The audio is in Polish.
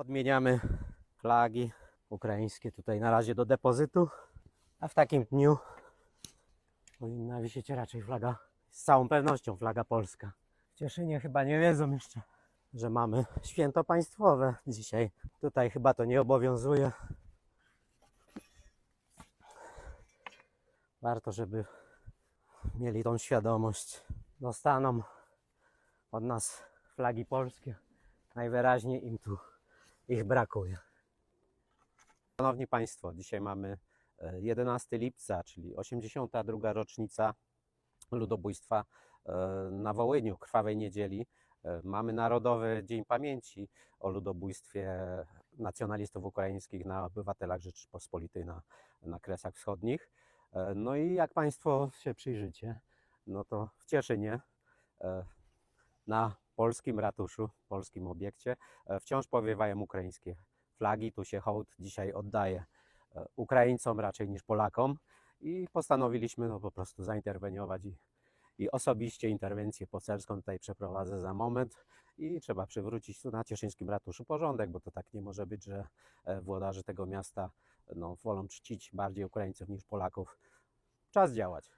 Podmieniamy flagi ukraińskie tutaj na razie do depozytu, a w takim dniu powinna wisieć raczej flaga, z całą pewnością flaga polska. W Cieszynie chyba nie wiedzą jeszcze, że mamy święto państwowe dzisiaj. Tutaj chyba to nie obowiązuje. Warto, żeby mieli tą świadomość. Dostaną od nas flagi polskie. Najwyraźniej im tu ich brakuje. Szanowni Państwo, dzisiaj mamy e, 11 lipca, czyli 82. rocznica ludobójstwa e, na Wołyniu, Krwawej Niedzieli. E, Mamy Narodowy Dzień Pamięci o ludobójstwie nacjonalistów ukraińskich na obywatelach Rzeczypospolitej na, na Kresach Wschodnich. E, No i jak Państwo się przyjrzycie, no to w Cieszynie e, na polskim ratuszu, polskim obiekcie e, wciąż powiewają ukraińskie flagi. Tu się hołd dzisiaj oddaje e, Ukraińcom raczej niż Polakom i postanowiliśmy no po prostu zainterweniować i, i osobiście interwencję poselską tutaj przeprowadzę za moment i trzeba przywrócić tu na cieszyńskim ratuszu porządek, bo to tak nie może być, że e, włodarze tego miasta no, wolą czcić bardziej Ukraińców niż Polaków. Czas działać.